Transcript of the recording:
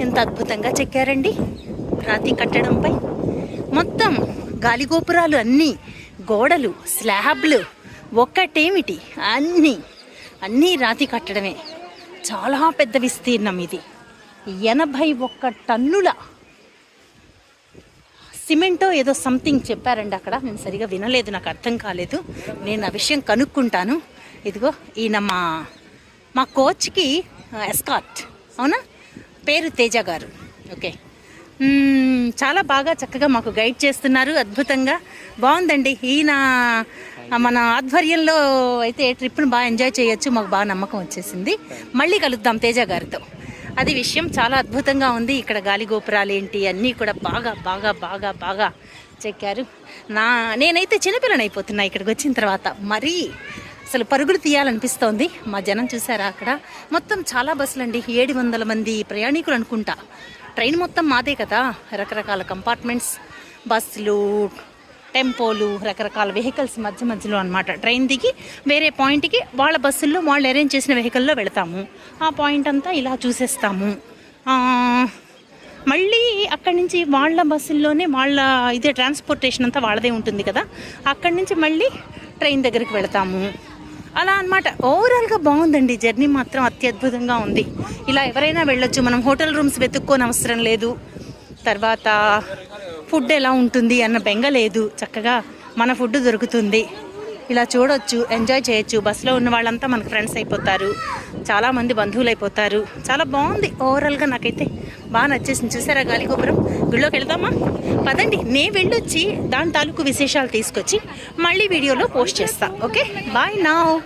ఎంత అద్భుతంగా చెక్కారండి. రాతి కట్టడంపై మొత్తం గాలిగోపురాలు అన్నీ గోడలు స్లాబ్లు ఒక్కటేమిటి? అన్నీ అన్నీ రాతి కట్టడమే. చాలా పెద్ద విస్తీర్ణం ఇది. ఎనభై ఒక్క టన్నుల సిమెంటో ఏదో సంథింగ్ చెప్పారండి అక్కడ. నేను సరిగా వినలేదు నాకు అర్థం కాలేదు. నేను ఆ విషయం కనుక్కుంటాను. ఇదిగో ఈయన మా మా కోచ్కి ఎస్కాట్ అవునా? పేరు తేజ గారు. ఓకే. చాలా బాగా చక్కగా మాకు గైడ్ చేస్తున్నారు అద్భుతంగా. బాగుందండి. ఈయన మన ఆధ్వర్యంలో అయితే ట్రిప్ను బాగా ఎంజాయ్ చేయొచ్చు. మాకు బాగా నమ్మకం వచ్చేసింది. మళ్ళీ కలుద్దాం తేజ గారితో. అది విషయం చాలా అద్భుతంగా ఉంది. ఇక్కడ గాలి గోపురాలు ఏంటి అన్నీ కూడా బాగా బాగా బాగా బాగా చెక్కారు. నా నేనైతే చిన్నపిల్లని అయిపోతున్నా ఇక్కడికి వచ్చిన తర్వాత. మరీ అసలు పరుగులు తీయాలనిపిస్తోంది. మా జనం చూసారా అక్కడ? మొత్తం చాలా బస్సులు అండి ఏడు వందల మంది ప్రయాణికులు అనుకుంటా. ట్రైన్ మొత్తం మాదే కదా? రకరకాల కంపార్ట్మెంట్స్ బస్సులు టెంపోలు రకరకాల వెహికల్స్ మధ్య మధ్యలో అనమాట ట్రైన్ దిగి వేరే పాయింట్కి వాళ్ళ బస్సుల్లో వాళ్ళు అరేంజ్ చేసిన వెహికల్లో వెళతాము. ఆ పాయింట్ అంతా ఇలా చూసేస్తాము. మళ్ళీ అక్కడి నుంచి వాళ్ళ బస్సుల్లోనే వాళ్ళ ఇదే ట్రాన్స్పోర్టేషన్ అంతా వాళ్ళదే ఉంటుంది కదా? అక్కడి నుంచి మళ్ళీ ట్రైన్ దగ్గరికి వెళతాము. అలా అన్నమాట. ఓవరాల్గా బాగుందండి. జర్నీ మాత్రం అత్యద్భుతంగా ఉంది. ఇలా ఎవరైనా వెళ్ళొచ్చు. మనం హోటల్ రూమ్స్ వెతుక్కోని అవసరం లేదు. తర్వాత ఫుడ్ ఎలా ఉంటుంది అన్న బెంగ లేదు. చక్కగా మన ఫుడ్ దొరుకుతుంది. ఇలా చూడొచ్చు ఎంజాయ్ చేయొచ్చు. బస్సులో ఉన్న వాళ్ళంతా మనకు ఫ్రెండ్స్ అయిపోతారు. చాలామంది బంధువులు అయిపోతారు. చాలా బాగుంది. ఓవరాల్గా నాకైతే బాగా నచ్చేసింది. చూసారా గాలిగోపురం గుళ్ళోకి వెళ్దామా? పదండి. నేను వెళ్ళొచ్చి దాని తాలూకు విశేషాలు తీసుకొచ్చి మళ్ళీ వీడియోలో పోస్ట్ చేస్తా. ఓకే బాయ్ నా